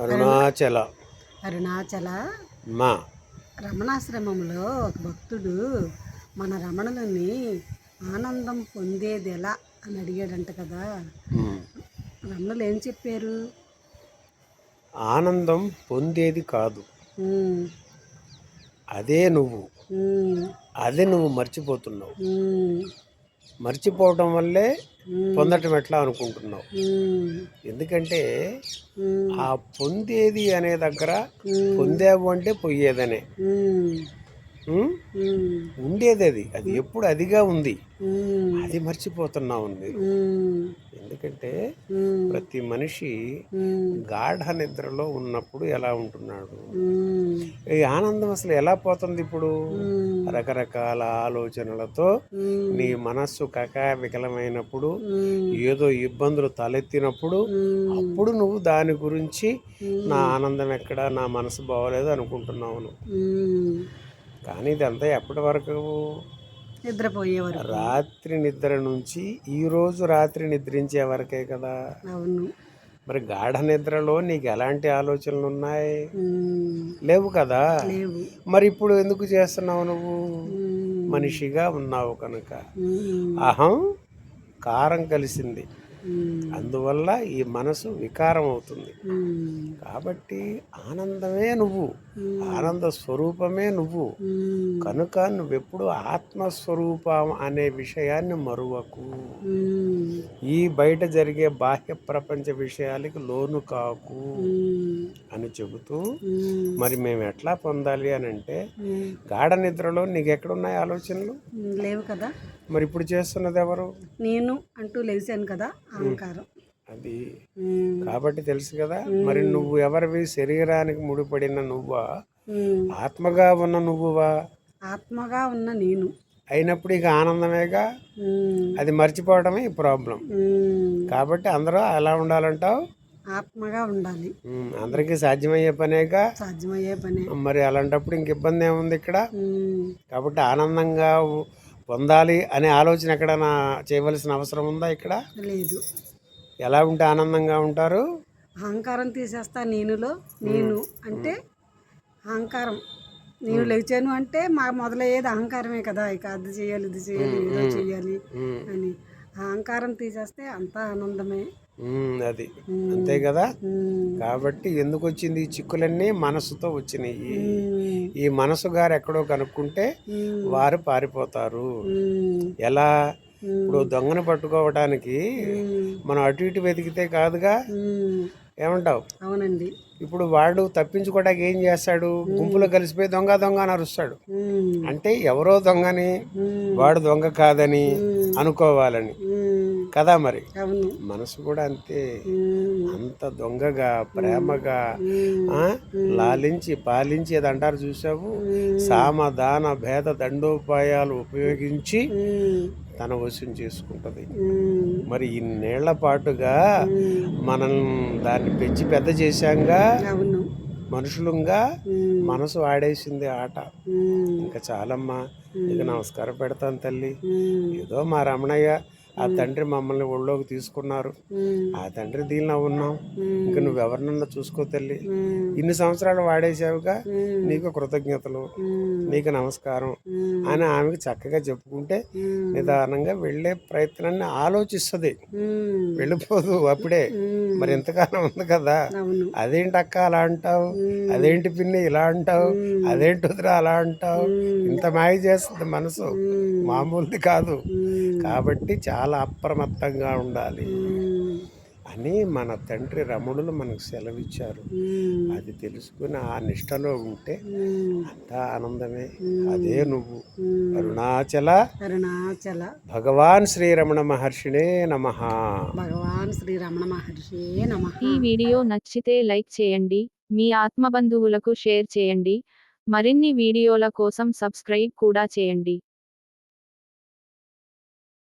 అరుణాచల. అరుణాచల. మా. రమణాశ్రమంలో ఒక భక్తుడు మన రమణులని ఆనందం పొందేది ఎలా అని అడిగాడంట కదా. రమణులు ఏం చెప్పారు? ఆనందం పొందేది కాదు. అదే నువ్వు. అదే నువ్వు మర్చిపోతున్నావు. మర్చిపోవటం వల్లే పొందటం ఎట్లా అనుకుంటున్నావు? ఎందుకంటే ఆ పొందేది అనే దగ్గర పొందావు అంటే పోయేదనే ఉండేది అది. అది ఎప్పుడు అదిగా ఉంది. అది మర్చిపోతున్నావు మీరు. ఎందుకంటే ప్రతి మనిషి గాఢ నిద్రలో ఉన్నప్పుడు ఎలా ఉంటున్నాడు? ఈ ఆనందం అసలు ఎలా పోతుంది ఇప్పుడు? రకరకాల ఆలోచనలతో నీ మనస్సు కకావికలమైనప్పుడు ఉమ్, ఏదో ఇబ్బందులు తలెత్తినప్పుడు అప్పుడు నువ్వు దాని గురించి నా ఆనందం ఎక్కడ నా మనసు బాగోలేదు అనుకుంటున్నావు కానీ ఇదంతా ఎప్పటి వరకు? నిద్రపోయేవారు రాత్రి నిద్ర నుంచి ఈ రోజు రాత్రి నిద్రించే వరకే కదా. అవును. మరి గాఢ నిద్రలో నీకు ఎలాంటి ఆలోచనలు ఉన్నాయి? లేవు కదా? మరి ఇప్పుడు ఎందుకు చేస్తున్నావు నువ్వు? మనిషిగా ఉన్నావు కనుక. అహం కారం కలిసింది. అందువల్ల ఈ మనసు వికారం అవుతుంది. కాబట్టి ఆనందమే నువ్వు ఆనంద స్వరూపమే నువ్వు. కనుక నువ్వెప్పుడు ఆత్మస్వరూపం అనే విషయాన్ని మరువకు. ఈ బయట జరిగే బాహ్య ప్రపంచ విషయాలకి లోను కాకు అని చెబుతూ మరి మేము ఎట్లా పొందాలి అని అంటే గాఢ నిద్రలో నీకు ఎక్కడున్నాయి ఆలోచనలు లేవు కదా. మరి ఇప్పుడు చేస్తున్నది ఎవరు? నేను అంటూ లేచాను కదా. అహంకారం. అది కాబట్టి తెలుసు కదా మరి నువ్వు ఎవరివి? శరీరానికి ముడిపడిన నువ్వా? ఆత్మగా ఉన్న నువ్వువా? ఆత్మగా ఉన్న నేను. అయినప్పుడు ఇక ఆనందమేగా? అది మర్చిపోవడమే ప్రాబ్లం. కాబట్టి అందరూ ఎలా ఉండాలంటావు? ఆత్మగా ఉండాలి. అందరికీ సాధ్యమయ్యే పనేగా? సాధ్యమయ్యే పనే. మరి అలాంటప్పుడు ఇంక ఇబ్బంది ఏముంది ఇక్కడ? కాబట్టి ఆనందంగా పొందాలి అనే ఆలోచన ఎక్కడైనా చేయవలసిన అవసరం ఉందా ఇక్కడ? లేదు. ఎలా ఉంటే ఆనందంగా ఉంటారు? అహంకారం తీసేస్తా నేనులో నేను అంటే అహంకారం. నేను లేచాను అంటే మా మొదలయ్యేది అహంకారమే కదా ఇక అది చేయాలి ఇది చేయాలి ఏదో చేయాలి అని. అహంకారం తీసేస్తే అంతా ఆనందమే. అది. అంతే కదా? కాబట్టి ఎందుకు వచ్చింది ఈ చిక్కులన్నీ మనసుతో వచ్చినాయి. ఈ మనసు గారు ఎక్కడో కనుక్కుంటే వారు పారిపోతారు. ఎలా? ఇప్పుడు దొంగను పట్టుకోవడానికి మనం అటు ఇటు వెతికితే కాదుగా? ఏమంటావు? అవునండి. ఇప్పుడు వాడు తప్పించుకోవడానికి ఏం చేస్తాడు? గుంపులో కలిసిపోయి దొంగ దొంగ అని అరుస్తాడు. అంటే ఎవరో దొంగని వాడు దొంగ కాదని అనుకోవాలని. కదా మరి. మనసు కూడా అంతే. అంత దొంగగా ప్రేమగా లాలించి పాలించి అది అంటారు చూసావు ఉమ్, సామ దాన భేద దండోపాయాలు ఉపయోగించి తన వశం చేసుకుంటది. మరి ఇన్నేళ్ళ పాటుగా మనం దాన్ని పెంచి పెద్ద చేశాంగా మనుషులంగా మనసు ఆడేసింది ఆట. ఇంకా చాలమ్మా ఇక నమస్కారం పెడతాను తల్లి. ఏదో మా రమణయ్య ఆ తండ్రి మమ్మల్ని ఒళ్ళోకి తీసుకున్నారు. ఆ తండ్రి దీనిలో ఉన్నాం. ఇంకా నువ్వెవరినన్నా చూసుకో తల్లి. ఇన్ని సంవత్సరాలు వాడేసావుగా నీకు కృతజ్ఞతలు నీకు నమస్కారం అని ఆమెకు చక్కగా చెప్పుకుంటే నిదానంగా వెళ్ళే ప్రయత్నాన్ని ఆలోచిస్తుంది. వెళ్ళిపోదు అప్పుడే. మరి ఎంతకాలం ఉంది కదా. అదేంటి అక్క అలా అంటావు? అదేంటి పిన్ని ఇలా అంటావు? అదేంటి వదిరా అలా అంటావు? ఇంత మాయ చేస్తుంది మనసు. మామూలుది కాదు. కాబట్టి చాలా అప్రమత్తంగా ఉండాలి. అని మన తండ్రి రమణులు మనకు సెలవిచ్చారు. అది తెలుసుకుని ఆ నిష్టలో ఉంటే అంతా ఆనందమే. అదే నువ్వు. అరుణాచల అరుణాచల. భగవాన్ శ్రీరమణ మహర్షినే నమ. భగవాన్ శ్రీ రమణ మహర్షి నమ. ఈ వీడియో నచ్చితే లైక్ చేయండి మీ ఆత్మబంధువులకు షేర్ చేయండి మరిన్ని వీడియోల కోసం సబ్స్క్రైబ్ కూడా చేయండి.